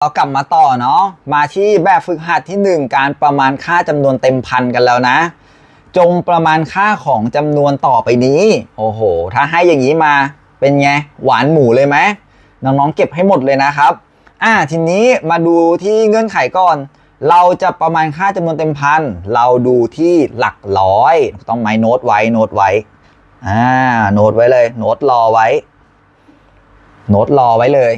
เรากลับมาต่อเนาะมาที่แบบฝึกหัดที่ 1 การประมาณค่าจำนวนเต็มพันกันแล้วนะ จงประมาณค่าของจำนวนต่อไปนี้ โอ้โห ถ้าให้อย่างนี้มาเป็นไงหวานหมูเลยไหมน้องๆเก็บให้หมดเลยนะครับ อ่าทีนี้มาดูที่เงื่อนไขก่อน เราจะประมาณค่าจำนวนเต็มพันเราดูที่หลักร้อยต้องไหมโน้ตไว้โน้ตไว้อ่าโน้ตไว้เลย โน้ตรอไว้ โน้ตรอไว้เลย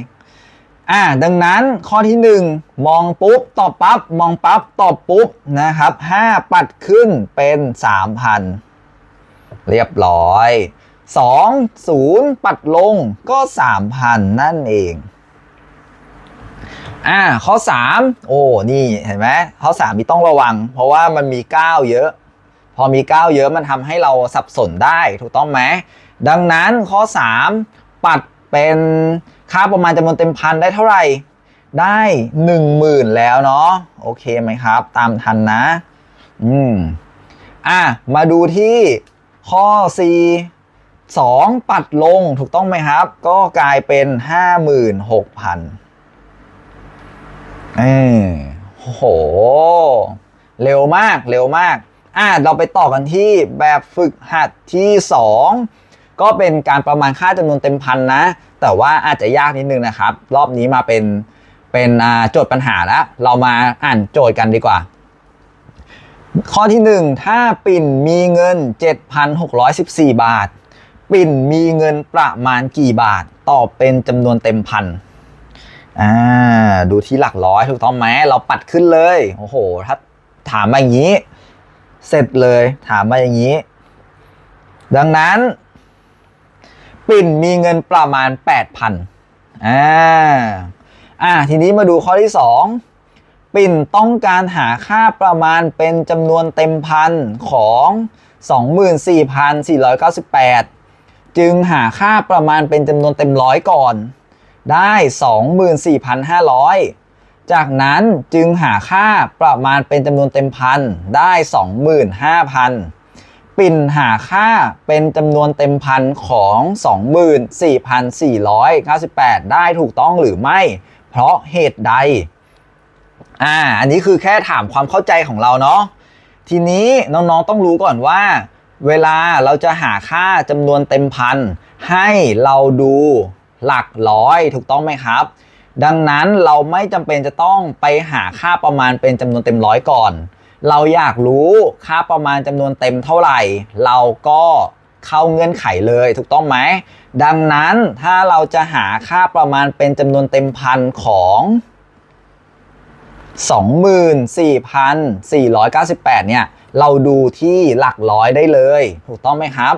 อ่า ดังนั้นข้อที่ 1 มองปุ๊บตอบปั๊บมองปั๊บตอบปุ๊บนะครับ5ปัดขึ้นเป็น 3,000 เรียบร้อย 2 0 ปัดลงก็ 3,000 นั่นเองอ่าข้อ 3 โอ้ นี่เห็นไหมข้อ 3 มีต้องระวัง เพราะว่ามันมี 9 เยอะ พอมี 9 เยอะมันทำให้เราสับสนได้ถูกต้องไหม ดังนั้นข้อ 3 ปัด เป็นค่าประมาณจำนวนเต็มพันได้เท่าไหร่ ได้ 10,000 แล้วเนาะโอเคไหมครับ ตามทันนะ อืมอะมาดูที่ข้อ4 2ปัดลงถูกต้องไหมครับ ก็กลายเป็น 56,000เออโอ้โห เร็วมากเร็วมาก อะเราไปต่อกันที่แบบฝึกหัดที่ 2 ก็เป็นการประมาณค่าจำนวนเต็มพันนะ แต่ว่าอาจจะยากนิดนึงนะครับ รอบนี้มาเป็นเป็นโจทย์ปัญหาแล้วเรามาอ่านโจทย์กันดีกว่า ข้อที่ 1 ถ้าปิ่นมีเงิน 7,614 บาท ปิ่นมีเงินประมาณกี่บาท ตอบเป็นจำนวนเต็มพันอ่าดูที่หลักร้อยถูกต้องไหมเราปัดขึ้นเลยโอ้โหถ้าถามมาอย่างนี้ เสร็จเลยถามมาอย่างนี้ ดังนั้น ปิ่นมีเงินประมาณ 8,000อ่าอ่าทีนี้มาดูข้อที่ 2 ปิ่นต้องการหาค่าประมาณเป็นจำนวนเต็มพันของ 24,498 จึงหาค่าประมาณเป็นจำนวนเต็มร้อยก่อน ได้ 24,500จากนั้นจึงหาค่าประมาณเป็นจำนวนเต็มพันได้ 25,000 ปิ่นหาค่าเป็นจำนวนเต็มพันของ 24,498 ได้ถูกต้องหรือไม่ เพราะเหตุใด อ่า อันนี้คือแค่ถามความเข้าใจของเราเนาะ ทีนี้น้องๆต้องรู้ก่อนว่า เวลาเราจะหาค่าจำนวนเต็มพันให้เราดูหลักร้อยถูกต้องไหมครับ ดังนั้นเราไม่จำเป็นจะต้องไปหาค่าประมาณเป็นจำนวนเต็มร้อยก่อน เราอยากรู้ค่าประมาณจำนวนเต็มเท่าไหร่ เราก็เข้าเงื่อนไขเลยถูกต้องไหม ดังนั้นถ้าเราจะหาค่าประมาณเป็นจำนวนเต็มพันของ 24,498 เนี่ย เราดูที่หลักร้อยได้เลย ถูกต้องไหมครับ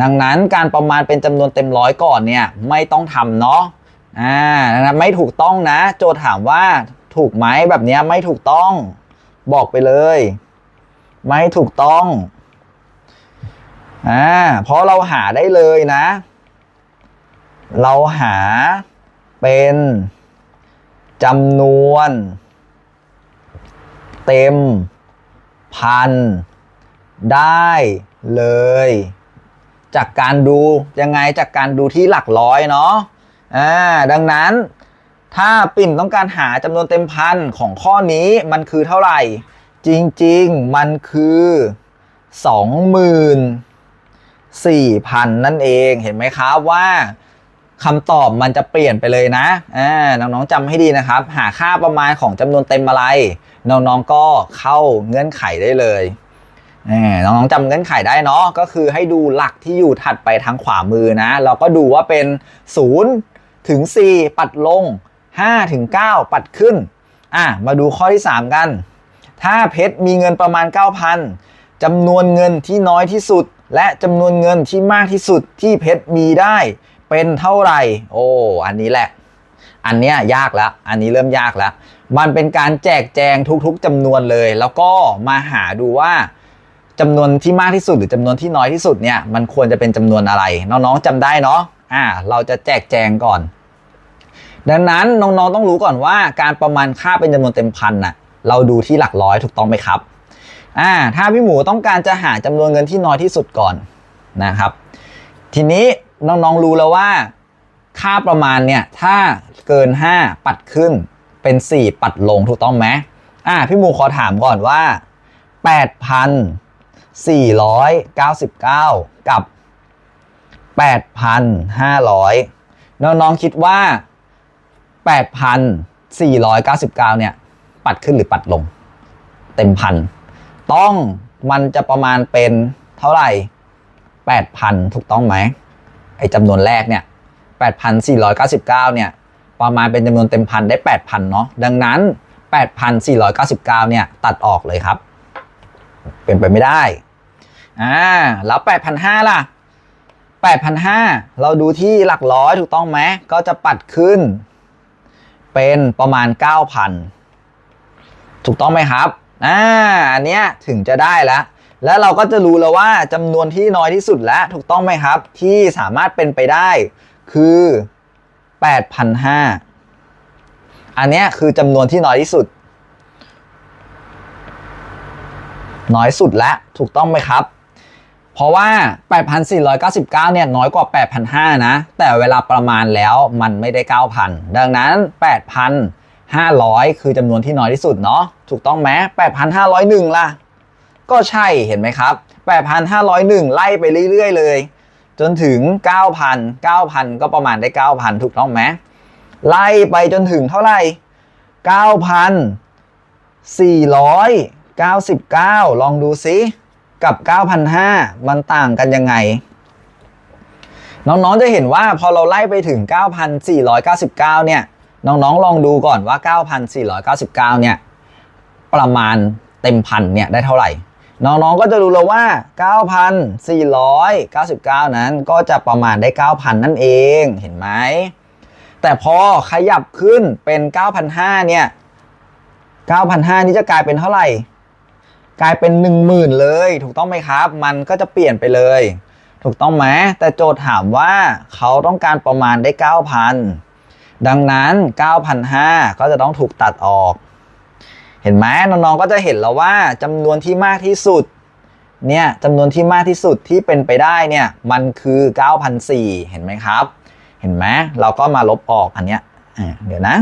ดังนั้นการประมาณเป็นจำนวนเต็มร้อยก่อนเนี่ย ไม่ต้องทำเนาะอ่านะไม่ถูกต้องนะ โจทย์ถามว่าถูกไหมแบบเนี้ยไม่ถูกต้อง บอกไปเลย ไม่ถูกต้องอ่าเพราะเราหาได้เลยนะ เราหาเป็นจำนวน เต็ม พัน ได้เลย จากการดูยังไงจากการดูที่หลักร้อยเนาะอ่าดังนั้น ถ้าปิ่นต้องการหาจำนวนเต็มพันของข้อนี้มันคือเท่าไหร่ จริงๆ มันคือ 24,000 นั่นเองเห็นไหมครับว่าคำตอบมันจะเปลี่ยนไปเลยนะอ่าน้องๆจำให้ดีนะครับ หาค่าประมาณของจำนวนเต็มอะไร น้องๆก็เข้าเงื่อนไขได้เลยน้องๆจำเงื่อนไขได้เนาะก็คือให้ดูหลักที่อยู่ถัดไปทางขวามือนะ เราก็ดูว่าเป็น 0 ถึง 4 ปัดลง 5ถึง9ปัดขึ้นอะมาดูข้อที่ 3 กัน ถ้าเพชรมีเงินประมาณ 9,000จำนวนเงินที่น้อยที่สุด และจำนวนเงินที่มากที่สุดที่เพชรมีได้เป็นเท่าไหร่ โอ้อันนี้แหละ อันเนี้ยยากแล้ว อันนี้เริ่มยากแล้ว มันเป็นการแจกแจงทุกๆจำนวนเลย แล้วก็มาหาดูว่าจำนวนที่มากที่สุดหรือจำนวนที่น้อยที่สุดเนี่ยมันควรจะเป็นจำนวนอะไร น้องๆจำได้เนาะอ่าเราจะแจกแจงก่อน ดังนั้นน้องๆต้องรู้ก่อนว่าการประมาณค่าเป็นจำนวนเต็มพันน่ะเราดูที่หลักร้อยถูกต้องไหมครับอ่าถ้าพี่หมูต้องการจะหาจำนวนเงินที่น้อยที่สุดก่อนนะครับ ทีนี้น้องๆรู้แล้วว่า ค่าประมาณเนี่ยถ้าเกิน 5 ปัดขึ้นเป็น 4 ปัดลงถูกต้องไหมอ่าพี่หมูขอถามก่อนว่า 8,499 กับ 8,500 น้องๆคิดว่า 8,499 เนี่ย ปัดขึ้นหรือปัดลง เต็มพัน ต้องมันจะประมาณเป็นเท่าไหร่ 8,000 ถูกต้องไหมไอ้จำนวนแรกเนี่ย 8,499 เนี่ย ประมาณเป็นจำนวนเต็มพันได้ 8,000 เนาะดังนั้น 8,499 เนี่ย ตัดออกเลยครับ เป็นไปไม่ได้อ่าแล้ว 8,500 ล่ะ 8,500 เราดูที่หลักร้อยถูกต้องไหมก็จะปัดขึ้น เป็นประมาณ 9,000 ถูกต้องไหมครับอ่าอันเนี้ยถึงจะได้แล้ว แล้วเราก็จะรู้แล้วว่าจำนวนที่น้อยที่สุดแล้วถูกต้องไหมครับ ที่สามารถเป็นไปได้คือ 8,500 อันเนี้ยคือจำนวนที่น้อยที่สุด น้อยสุดแล้วถูกต้องไหมครับ เพราะว่า 8,499 เนี่ย น้อยกว่า 8,500 นะ แต่เวลาประมาณแล้วมันไม่ได้ 9,000 ดังนั้น 8,500 คือจำนวนที่น้อยที่สุดเนาะ ถูกต้องไหม8,501 ล่ะ ก็ใช่เห็นไหมครับ 8,501 ไล่ไปเรื่อย ๆ เลย จนถึง 9,000 9,000 ก็ประมาณได้ 9,000 ถูกต้องไหม ไล่ไปจนถึงเท่าไหร่ 9,499 ลองดูซิ กับ 9,500 มันต่างกันยังไง น้องๆจะเห็นว่าพอเราไล่ไปถึง 9,499 เนี่ย น้องๆลองดูก่อนว่า 9,499 เนี่ย ประมาณเต็มพันเนี่ยได้เท่าไหร่ น้องๆก็จะรู้แล้วว่า 9,499 นั้นก็จะประมาณได้ 9,000 นั่นเองเห็นไหมแต่พอขยับขึ้นเป็น 9,500 เนี่ย 9,500 นี้จะกลายเป็นเท่าไหร่ กลายเป็น 10,000 เลย ถูกต้องไหมครับ มันก็จะเปลี่ยนไปเลย ถูกต้องไหมแต่โจทย์ถามว่าเขาต้องการประมาณได้ 9,000 ดังนั้น 9,500 ก็จะต้องถูกตัดออก เห็นไหมน้องๆก็จะเห็นแล้วว่าจำนวนที่มากที่สุดเนี่ยจำนวนที่มากที่สุดที่เป็นไปได้เนี่ยมันคือ9,400เห็นไหมครับ เห็นไหมเราก็มาลบออกอันเนี้ยเดี๋ยวนะ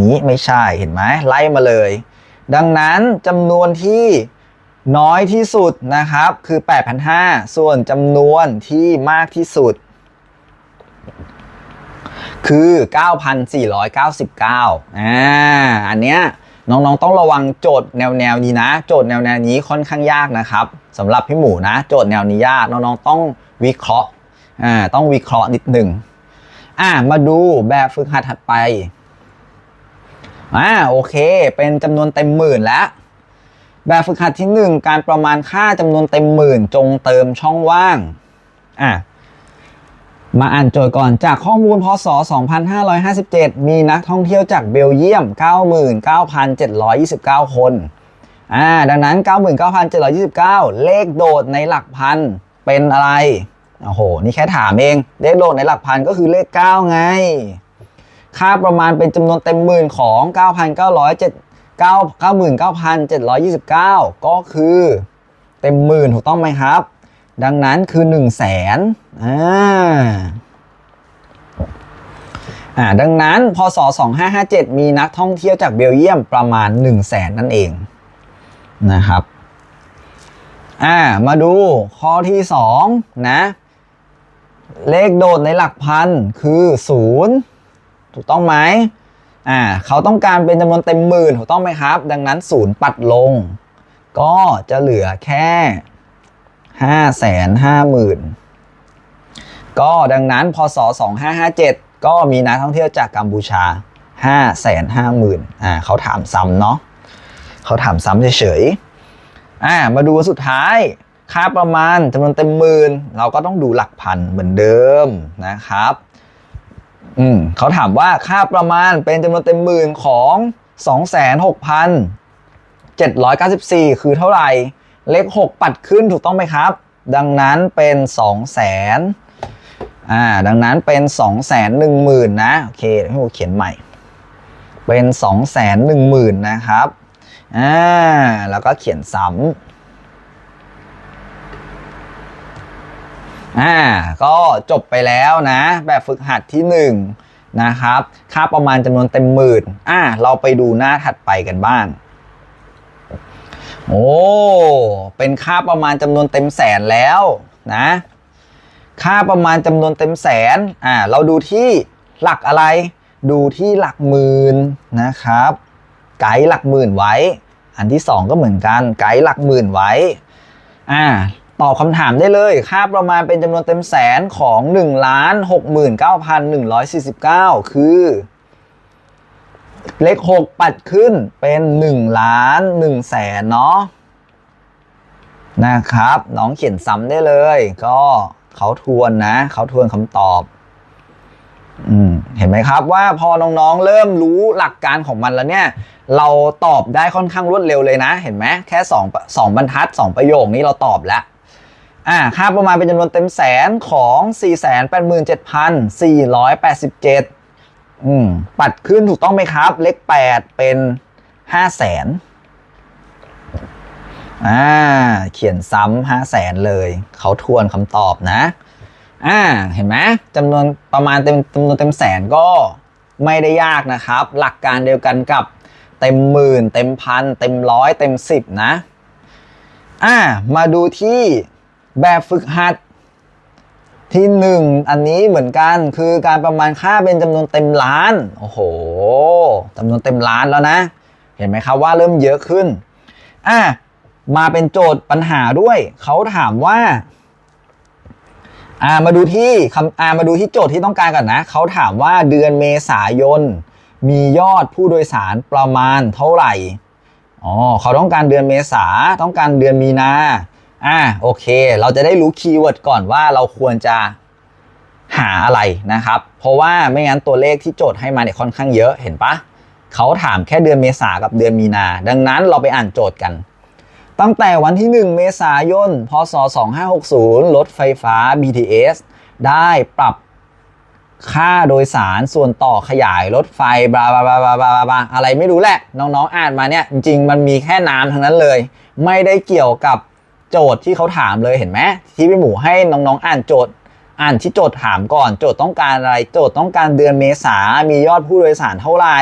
นี้ไม่ใช่เห็นไหมไล่มาเลย ดังนั้นจำนวนที่น้อยที่สุดนะครับคือ 8,500 ส่วนจำนวนที่มากที่สุด คือ 9,499อ่าอันเนี้ยน้องๆต้องระวังโจทย์แนวแนวๆนี้นะ โจทย์แนวแนวๆนี้ค่อนข้างยากนะครับสำหรับพี่หมูนะ โจทย์แนวนี้ยากน้องๆต้องวิเคราะห์อ่าต้องวิเคราะห์นิดหนึ่งอ่ามาดูแบบฝึกหัดถัดไป อ่าโอเค เป็นจำนวนเต็มหมื่นแล้ว แบบฝึกหัดที่ 1 การประมาณค่าจำนวนเต็มหมื่น จงเติมช่องว่างอะมาอ่านโจทย์ก่อนจากข้อมูลพศ 2557 มีนักท่องเที่ยวจากเบลเยียม 99,729 คนอ่าดังนั้น 99,729 เลขโดดในหลักพันเป็นอะไรโอ้โห นี่แค่ถามเอง เลขโดดในหลักพันก็คือเลข 9 ไง ค่าประมาณเป็นจำนวนเต็มหมื่นของ99,729 ก็คือเต็มหมื่นถูกต้องไหมครับ ดังนั้นคือ 1 0 0 0 0แสนอ่าอ่าดังนั้นพศ 2557 มีนักท่องเที่ยวจากเบลเยียมประมาณ 1 0 0 0 0แสนนั่นเองนะครับอ่ามาดูข้อที่ 2 นะ เลขโดดในหลักพันคือ 0 ถูกต้องไหมอ่าเขาต้องการเป็นจำนวนเต็มหมื่นถูกต้องไหมครับ ดังนั้น0ปัดลง ก็จะเหลือแค่ห้าแสนห้าหมื่นก็ดังนั้นพศ 2557 ก็มีนักท่องเที่ยวจากกัมพูชาห้าแสนห้าหมื่นอ่าเขาถามซ้ำเนาะเขาถามซ้ำเฉยๆอ่ามาดูสุดท้ายค่าประมาณจำนวนเต็มหมื่นเราก็ต้องดูหลักพันเหมือนเดิมนะครับ อืมเขาถามว่าค่าประมาณเป็นจำนวนเต็มหมื่นของ26,794คือเท่าไหร่ เลข6ปัดขึ้นถูกต้องไหมครับ ดังนั้นเป็น2 0 0 0 0 0อ่า ดังนั้นเป็น2 1 0 0 0 0นะ โอเคให้ผมเขียนใหม่ เป็น2 1 0 0 0 0นะครับ อ่า แล้วก็เขียนซ้ำ อ่าก็จบไปแล้วนะ แบบฝึกหัดที่ 1 นะครับ ค่าประมาณจำนวนเต็มหมื่นอะเราไปดูหน้าถัดไปกันบ้าง โอ้ เป็นค่าประมาณจำนวนเต็มแสนแล้วนะ ค่าประมาณจำนวนเต็มแสนอ่าเราดูที่หลักอะไร ดูที่หลักหมื่นนะครับ ไกด์หลักหมื่นไว้ อันที่สองก็เหมือนกัน ไกด์หลักหมื่นไว้อ่า ตอบคำถามได้เลย ค่าประมาณเป็นจำนวนเต็มแสนของ1ล้าน69,149 คือ เลข 6 ปัดขึ้นเป็น 1 ล้าน1แสนเนาะนะครับ น้องเขียนซ้ำได้เลย ก็เขาทวนนะ เขาทวนคำตอบอเห็นไหมครับว่าพอน้องๆ เริ่มรู้หลักการของมันแล้วเนี่ย เราตอบได้ค่อนข้างรวดเร็วเลยนะ เห็นไหมแค่2 2บรรทัด 2 ประโยคนี้เราตอบแล้ว อ่าค่าประมาณเป็นจำนวนเต็มแสนของ 487,487อืมปัดขึ้นถูกต้องไหมครับ เลข 8 เป็น5แสนอ่าเขียนซ้ำ5แสนเลย เขาทวนคำตอบนะอ่าเห็นไหมจำนวนประมาณเต็มจำนวนเต็มแสนก็ไม่ได้ยากนะครับ หลักการเดียวกันกับเต็มหมื่น เต็มพัน เต็มร้อย เต็มสิบนะอ่ามาดูที่ แบบฝึกหัดที่หนึ่งอันนี้เหมือนกันคือการประมาณค่าเป็นจำนวนเต็มล้าน โอ้โหจำนวนเต็มล้านแล้วนะ เห็นไหมครับว่าเริ่มเยอะขึ้นอะมาเป็นโจทย์ปัญหาด้วย เขาถามว่าอ่ามาดูที่คำอ่ามาดูที่โจทย์ที่ต้องการก่อนนะ เขาถามว่าเดือนเมษายน มียอดผู้โดยสารประมาณเท่าไหร่อ๋อเขาต้องการเดือนเมษาต้องการเดือนมีนา อ่าโอเค เราจะได้รู้คีย์เวิร์ดก่อนว่าเราควรจะหาอะไรนะครับ เพราะว่าไม่งั้นตัวเลขที่โจทย์ให้มาเนี่ยค่อนข้างเยอะเห็นปะเขาถามแค่เดือนเมษากับเดือนมีนา ดังนั้นเราไปอ่านโจทย์กัน ตั้งแต่วันที่ 1 เมษายน พศ 2560 รถไฟฟ้า BTS ได้ปรับค่าโดยสารส่วนต่อขยายรถไฟบลาบลาบลาบลาบลาบลาอะไรไม่รู้แหละ น้องๆอ่านมาเนี่ย จริงๆ มันมีแค่น้ำทั้งนั้นเลย ไม่ได้เกี่ยวกับ โจทย์ที่เขาถามเลยเห็นไหมที่พี่หมูให้น้องๆ อ่านโจทย์ อ่านที่โจทย์ถามก่อน โจทย์ต้องการอะไรโจทย์ต้องการเดือนเมษา มียอดผู้โดยสารเท่าไหร่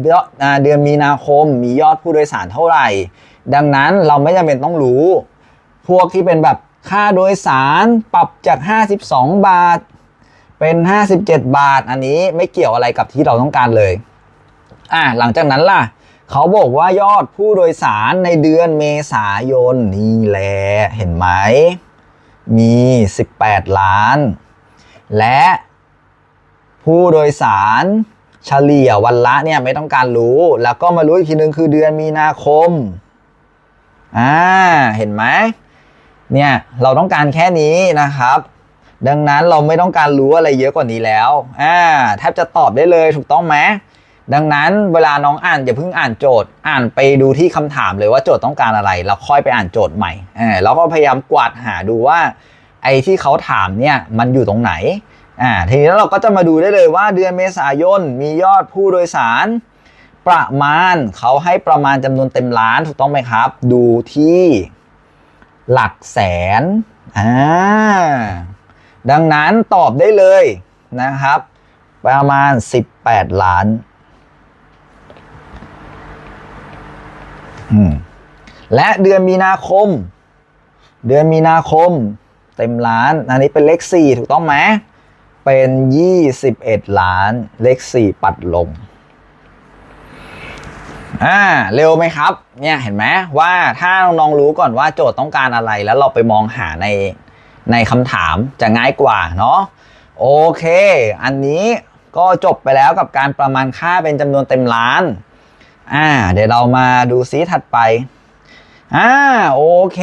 เดือนอ่าเดือนมีนาคมมียอดผู้โดยสารเท่าไหร่ ดังนั้นเราไม่จำเป็นต้องรู้ พวกที่เป็นแบบค่าโดยสารปรับจาก 52 บาท เป็น 57 บาท อันนี้ไม่เกี่ยวอะไรกับที่เราต้องการเลย อ่าหลังจากนั้นล่ะ เขาบอกว่ายอดผู้โดยสารในเดือนเมษายนนี่แหละเห็นไหม มี 18 ล้าน และผู้โดยสารเฉลี่ยวันละเนี่ยไม่ต้องการรู้ แล้วก็มารู้อีกทีนึงคือเดือนมีนาคมอ่าเห็นไหมเนี่ยเราต้องการแค่นี้นะครับ ดังนั้นเราไม่ต้องการรู้อะไรเยอะกว่านี้แล้วอ่าแทบจะตอบได้เลยถูกต้องไหม ดังนั้นเวลาน้องอ่านอย่าเพิ่งอ่านโจทย์ อ่านไปดูที่คำถามเลยว่าโจทย์ต้องการอะไร แล้วค่อยไปอ่านโจทย์ใหม่อ่าแล้วก็พยายามกวาดหาดูว่า ไอ้ที่เขาถามเนี่ยมันอยู่ตรงไหนอ่าทีนี้เราก็จะมาดูได้เลยว่าเดือนเมษายนมียอดผู้โดยสาร ประมาณเขาให้ประมาณจำนวนเต็มล้านถูกต้องไหมครับ ดูที่หลักแสนอ่าดังนั้นตอบได้เลยนะครับ ประมาณ 18 ล้าน อืม และเดือนมีนาคม เดือนมีนาคม เต็มล้าน อันนี้เป็นเลข4ถูกต้องไหมเป็น21ล้านเลข4ปัดลงอ่าเร็วไหมครับ เนี่ยเห็นไหมว่าถ้าน้องๆรู้ก่อนว่าโจทย์ต้องการอะไรแล้วเราไปมองหาในในคำถามจะง่ายกว่าเนาะโอเค อันนี้ก็จบไปแล้วกับการประมาณค่าเป็นจำนวนเต็มล้าน อ่า เดี๋ยวเรามาดูซีถัดไป อ่า โอเค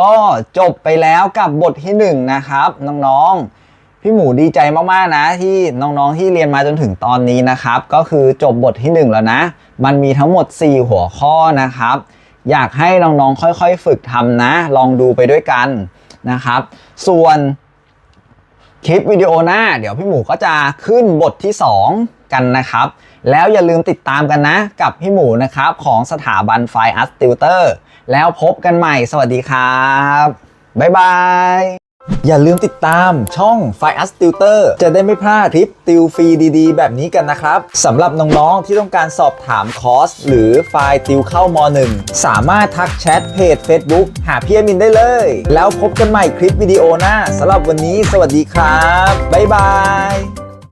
ก็จบไปแล้วกับบทที่หนึ่งนะครับ น้องๆ พี่หมูดีใจมากๆนะ ที่น้องๆที่เรียนมาจนถึงตอนนี้นะครับ ก็คือจบบทที่หนึ่งแล้วนะ มันมีทั้งหมด 4 หัวข้อนะครับ อยากให้น้องๆค่อยๆ ฝึกทำนะ ลองดูไปด้วยกันนะครับ ส่วนคลิปวิดีโอหน้า เดี๋ยวพี่หมูก็จะขึ้นบทที่ 2 กันนะครับ แล้วอย่าลืมติดตามกันนะ กับพี่หมูนะครับ ของสถาบันไฟอัสติวเตอร์แล้วพบกันใหม่ สวัสดีครับ บ๊ายบาย อย่าลืมติดตามช่อง f i u s Tutor จะได้ไม่พลาดคลิปติวฟรีดีๆ แบบนี้กันนะครับสำหรับน้องๆ ที่ต้องการสอบถามคอร์ส หรือไฟล์ติวเข้าม 1 สามารถทักแชทเพจ Facebook หาพี่อมินได้เลย แล้วพบกันใหม่คลิปวิดีโอหน้าสำหรับวันนี้ สวัสดีครับ บ๊ายบาย